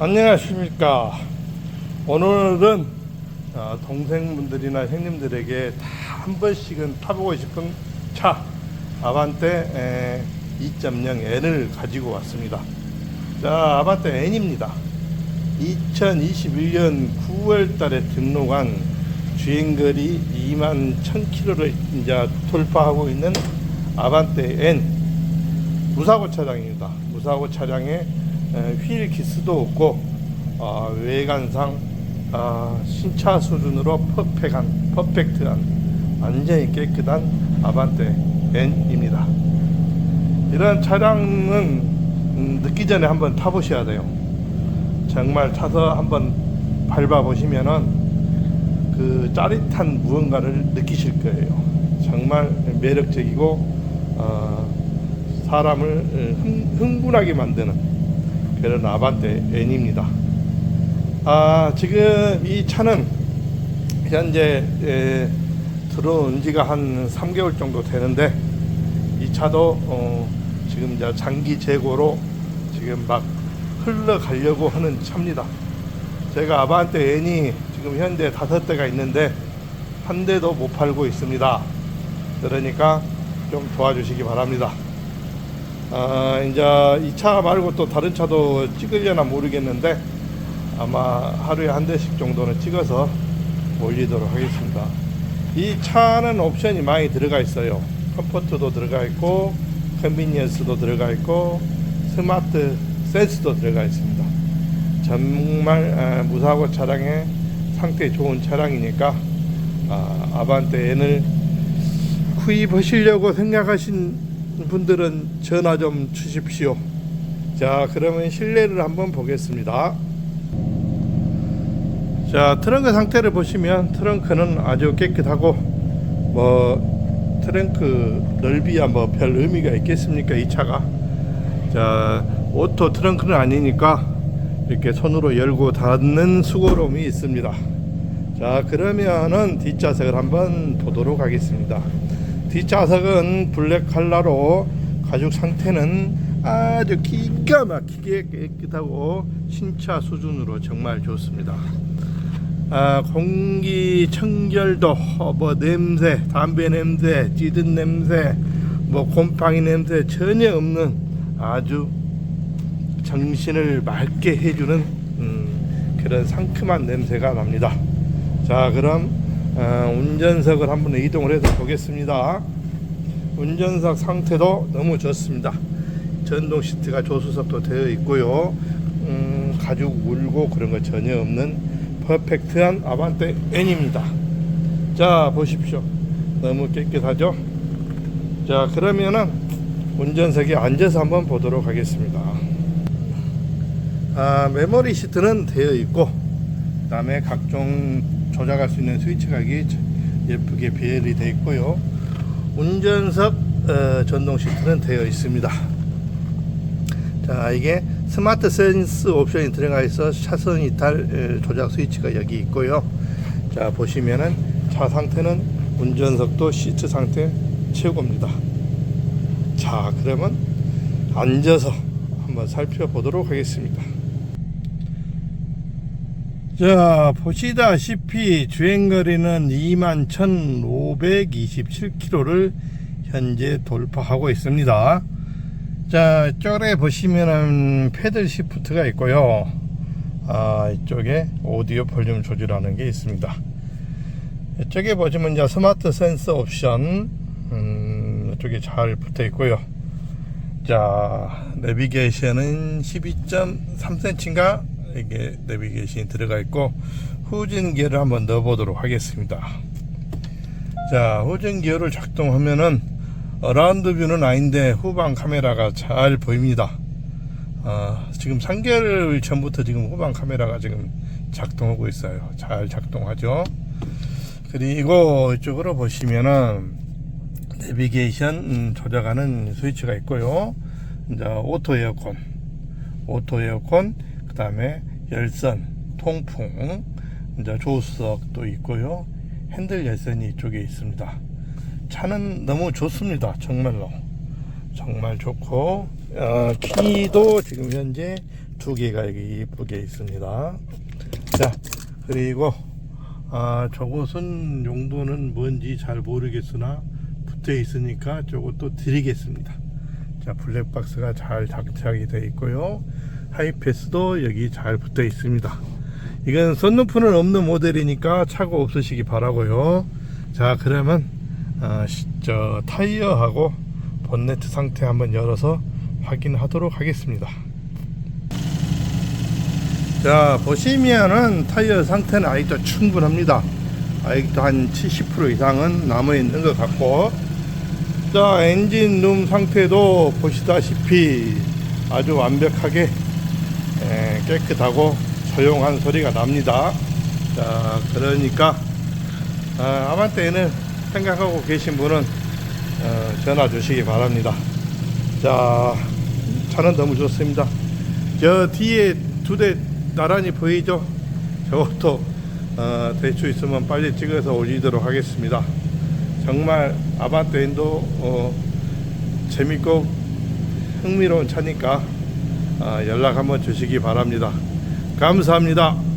안녕하십니까. 오늘은 어, 동생분들이나 형님들에게 다 한 번씩은 타보고 싶은 차 아반떼 2.0N을 가지고 왔습니다. 자, 아반떼 N입니다. 2021년 9월 달에 등록한 주행거리 2만 1000km를 이제 돌파하고 있는 아반떼 N 무사고 차량입니다. 무사고 차량에 에, 휠 기스도 없고 어, 외관상 어, 신차 수준으로 퍼펙한 퍼펙트한 완전히 깨끗한 아반떼 N입니다. 이런 차량은 음, 늦기 전에 한번 타보셔야 돼요. 정말 타서 한번 밟아 보시면은 그 짜릿한 무언가를 느끼실 거예요. 정말 매력적이고 어, 사람을 흥, 흥분하게 만드는 그런 아반떼 N입니다. 아, 지금 이 차는 현재 에, 들어온 지가 한 3개월 정도 되는데 이 차도 어, 지금 이제 장기 재고로 지금 막 흘러가려고 하는 차입니다. 제가 아반떼 N이 지금 현재 다섯 대가 있는데 한 대도 못 팔고 있습니다. 그러니까 좀 도와주시기 바랍니다. 아, 이제 이 차 말고 또 다른 차도 찍으려나 모르겠는데 아마 하루에 한 대씩 정도는 찍어서 올리도록 하겠습니다. 이 차는 옵션이 많이 들어가 있어요. 컴포트도 들어가 있고, 컨비니언스도 들어가 있고, 스마트 센스도 들어가 있습니다. 정말 아, 무사고 차량의 상태 좋은 차량이니까 아, 아반떼 N을 구입하시려고 생각하신 분들은 전화 좀 주십시오. 자, 그러면 실내를 한번 보겠습니다. 자, 트렁크 상태를 보시면 트렁크는 아주 깨끗하고 뭐 트렁크 넓이야 뭐 별 의미가 있겠습니까? 이 차가. 자, 오토 트렁크는 아니니까 이렇게 손으로 열고 닫는 수고로움이 있습니다. 자, 그러면은 뒷좌석을 한번 보도록 하겠습니다. 뒷좌석은 블랙 컬러로 가죽 상태는 아주 기가 막히게 깨끗하고 신차 수준으로 정말 좋습니다. 아, 공기 청결도 어, 뭐 냄새, 담배 냄새, 찌든 냄새, 뭐 곰팡이 냄새 전혀 없는 아주 정신을 맑게 해주는 음, 그런 상큼한 냄새가 납니다. 자, 그럼 어, 운전석을 한번 이동을 해서 보겠습니다. 운전석 상태도 너무 좋습니다. 전동 시트가 조수석도 되어 있고요. 음, 가죽 울고 그런 거 전혀 없는 퍼펙트한 아반떼 N입니다. 자, 보십시오. 너무 깨끗하죠? 자, 그러면은 운전석에 앉아서 한번 보도록 하겠습니다. 아, 메모리 시트는 되어 있고, 그 다음에 각종 조작할 수 있는 스위치가 여기 예쁘게 배열이 되어 있고요. 운전석 어, 전동 시트는 되어 있습니다. 자, 이게 스마트 센스 옵션이 들어가 있어 차선 이탈 에, 조작 스위치가 여기 있고요. 자, 보시면은 차 상태는 운전석도 시트 상태 최고입니다. 자, 그러면 앉아서 한번 살펴보도록 하겠습니다. 자, 보시다시피 주행거리는 21,527km를 현재 돌파하고 있습니다. 자, 쪽에 보시면은 패들 시프트가 있고요. 아, 이쪽에 오디오 볼륨 조절하는 게 있습니다. 이쪽에 보시면 이제 스마트 센서 옵션, 음, 이쪽에 잘 붙어 있고요. 자, 내비게이션은 12.3cm인가 이게 내비게이션이 들어가 있고 후진 기어를 한번 넣어 보도록 하겠습니다. 자, 후진 기어를 작동하면은 어라운드 뷰는 아닌데 후방 카메라가 잘 보입니다. 어, 지금 3개월 전부터 지금 후방 카메라가 지금 작동하고 있어요. 잘 작동하죠. 그리고 이쪽으로 보시면은 내비게이션 음, 조작하는 스위치가 있고요. 이제 오토 에어컨, 오토 에어컨, 그 다음에 열선, 통풍, 이제 조수석도 있고요. 핸들 열선이 이쪽에 있습니다. 차는 너무 좋습니다. 정말로. 정말 좋고, 어, 키도 지금 현재 두 개가 여기 이쁘게 있습니다. 자, 그리고 아, 저것은 용도는 뭔지 잘 모르겠으나 붙어 있으니까 저것도 드리겠습니다. 자, 블랙박스가 잘 장착이 되어 있고요. 하이패스도 여기 잘 붙어 있습니다. 이건 썬루프는 없는 모델이니까 차고 없으시기 바라고요. 자, 그러면 아, 시- 저 타이어하고 본네트 상태 한번 열어서 확인하도록 하겠습니다. 자 보시면은 타이어 상태는 아직도 충분합니다 아직도 한 70% 이상은 남아있는 것 같고 자 엔진 룸 상태도 보시다시피 아주 완벽하게 에, 깨끗하고 조용한 소리가 납니다 자 그러니까 아, 아반떼는 생각하고 계신 분은 어, 전화 주시기 바랍니다 자 차는 너무 좋습니다 저 뒤에 두 대 나란히 보이죠? 저것도 어, 대추 있으면 빨리 찍어서 올리도록 하겠습니다. 정말 아반떼인도 어, 재밌고 흥미로운 차니까 어, 연락 한번 주시기 바랍니다. 감사합니다.